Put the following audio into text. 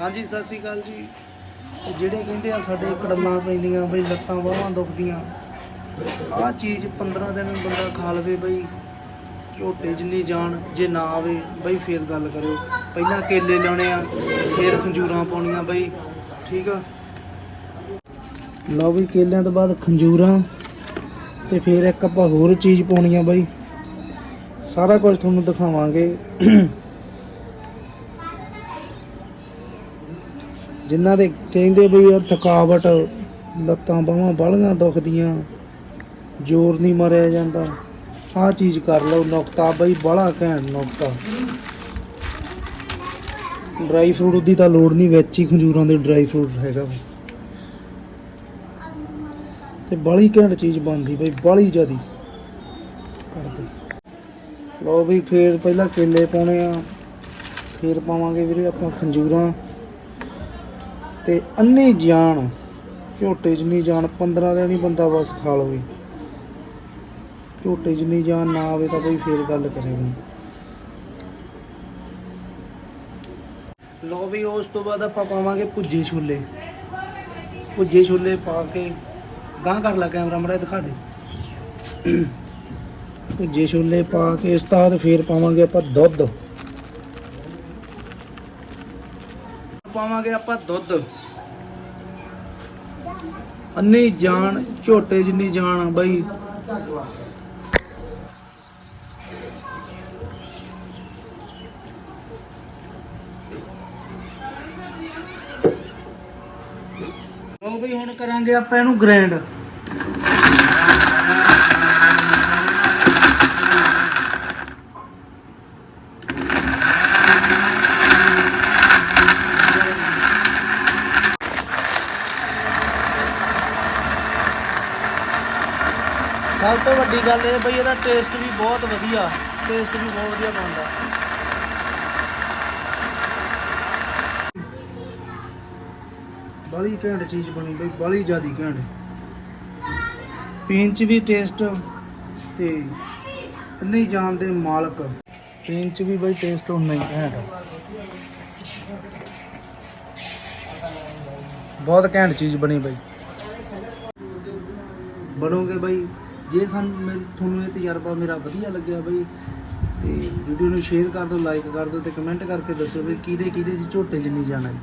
ਹਾਂਜੀ, ਸਤਿ ਸ਼੍ਰੀ ਅਕਾਲ ਜੀ। ਜਿਹੜੇ ਕਹਿੰਦੇ ਆ ਸਾਡੇ ਕੜਮਾਂ ਪੈਂਦੀਆਂ, ਬਈ ਲੱਤਾਂ ਬਾਹਾਂ ਦੁਖਦੀਆਂ, ਆਹ ਚੀਜ਼ 15 ਦਿਨ ਬੰਦਾ ਖਾ ਲਵੇ ਬਈ, ਝੋਟੇ ਜਿੰਨੀ ਜਾਣ, ਜੇ ਨਾ ਆਵੇ, ਬਈ ਫੇਰ ਗੱਲ ਕਰਿਓ। ਪਹਿਲਾਂ ਕੇਲੇ ਲਾਉਣੇ ਆ, ਫੇਰ ਖੰਜੂਰਾਂ ਪਾਉਣੀਆਂ ਬਈ, ਠੀਕ ਆ? ਲਓ ਵੀ ਕੇਲਿਆਂ ਤੋਂ ਬਾਅਦ ਖੰਜੂਰਾਂ, ਤੇ ਫੇਰ ਇੱਕ ਆਪਾਂ ਹੋਰ ਚੀਜ਼ ਪਾਉਣੀ ਆ ਬਈ। ਸਾਰਾ ਕੁਝ ਤੁਹਾਨੂੰ ਦਿਖਾਵਾਂਗੇ। ਜਿਨ੍ਹਾਂ ਦੇ ਕਹਿੰਦੇ ਬਈ ਯਾਰ ਥਕਾਵਟ, ਲੱਤਾਂ ਬਾਹਾਂ ਬਾਲੀਆਂ ਦੁਖਦੀਆਂ, ਜ਼ੋਰ ਨਹੀਂ ਮਾਰਿਆ ਜਾਂਦਾ। ਆਹ ਚੀਜ਼ ਕਰ ਲਓ, ਨੁਕਤਾ ਬਈ ਬੜਾ ਘੈਂਟ ਨੁਕਤਾ। ਡਰਾਈ ਫਰੂਟ ਦੀ ਤਾਂ ਲੋੜ ਨਹੀਂ, ਵਿੱਚ ਹੀ ਖੰਜੂਰਾਂ ਦੇ ਡਰਾਈ ਫਰੂਟ ਹੈਗਾ। ਵਾ। ਤੇ ਬੜੀ ਘੈਂਟ ਚੀਜ਼ ਬਣਦੀ ਬਈ ਬੜੀ ਜਿਆਦੀ। ਕਰਦੇ। ਲਓ ਵੀ ਫੇਰ ਪਹਿਲਾਂ ਕੇਲੇ ਪਾਉਣੇ ਆ। ਫੇਰ ਪਾਵਾਂਗੇ ਵੀਰੇ ਆਪਾਂ ਖੰਜੂਰਾਂ। ਤੇ ਅੰਨੀ ਜਾਨ, ਝੋਟੇ ਜਿੰਨੀ ਜਾਨ 15 ਦਿਨ ਹੀ ਬੰਦਾ ਬਸ ਖਾ ਲਵੇ ਝੋਟੇ ਜਿੰਨੀ ਜਾਨ, ਨਾ ਆਵੇ ਤਾਂ ਕੋਈ ਫੇਰ ਗੱਲ ਕਰੇ ਬੰਦਾ। ਲੋ ਵੀ ਉਸ ਤੋਂ ਬਾਅਦ ਆਪਾਂ ਪਾਵਾਂਗੇ ਭੁੱਜੇ ਛੋਲੇ। ਭੁੱਜੇ ਛੋਲੇ ਪਾ ਕੇ ਗਾਂ ਕਰ ਲਾ ਕੈਮਰਾ ਮੜਾ ਦਿਖਾ ਦੇ। ਭੁੱਜੇ ਛੋਲੇ ਪਾ ਕੇ ਇਸ ਤੋਂ ਬਾਅਦ ਫੇਰ ਪਾਵਾਂਗੇ ਆਪਾਂ ਦੁੱਧ। ਪਾਵਾਂਗੇ ਆਪਾਂ ਦੁੱਧ। ਅੰਨੀ ਜਾਨ, ਝੋਟੇ ਜਿੰਨੀ ਜਾਨ ਆ ਬਈ। ਉਹ ਵੀ ਹੁਣ ਕਰਾਂਗੇ ਆਪਾਂ ਇਹਨੂੰ ਗ੍ਰੈਂਡ ਸਭ ਤੋਂ ਵੱਡੀ ਗੱਲ ਇਹ ਬਈ ਇਹਦਾ ਟੇਸਟ ਵੀ ਬਹੁਤ ਵਧੀਆ ਟੇਸਟ ਵੀ ਬਹੁਤ ਵਧੀਆ ਬਣਦਾ। ਬੜੀ ਘੈਂਟ ਚੀਜ਼ ਬਣੀ ਬਈ ਬੜੀ ਜ਼ਿਆਦੀ ਘੈਂਟ। ਪੀਣ ਚ ਵੀ ਟੇਸਟ ਤੇ ਨਹੀਂ ਜਾਣਦੇ ਮਾਲਕ। ਪੀਣ ਚ ਵੀ ਬਈ ਟੇਸਟ ਹੁੰਦਾ ਹੀ ਘੈਂਟ। ਬਹੁਤ ਘੈਂਟ ਚੀਜ਼ ਬਣੀ ਬਈ। ਬਣੋਗੇ ਬਈ ਜੇ ਸਾਨੂੰ ਮੈਂ- ਤੁਹਾਨੂੰ ਇਹ ਤਜਰਬਾ ਮੇਰਾ ਵਧੀਆ ਲੱਗਿਆ ਬਈ, ਤੇ ਵੀਡੀਓ ਨੂੰ ਸ਼ੇਅਰ ਕਰ ਦਿਓ ਲਾਈਕ ਕਰ ਦਿਓ ਤੇ ਕਮੈਂਟ ਕਰਕੇ ਦੱਸੋ ਵੀ ਕਿਹਦੇ ਕਿਹਦੇ ਚ ਝੋਟੇ ਜਿੰਨੀ ਜਾਣਾ ਹੈ।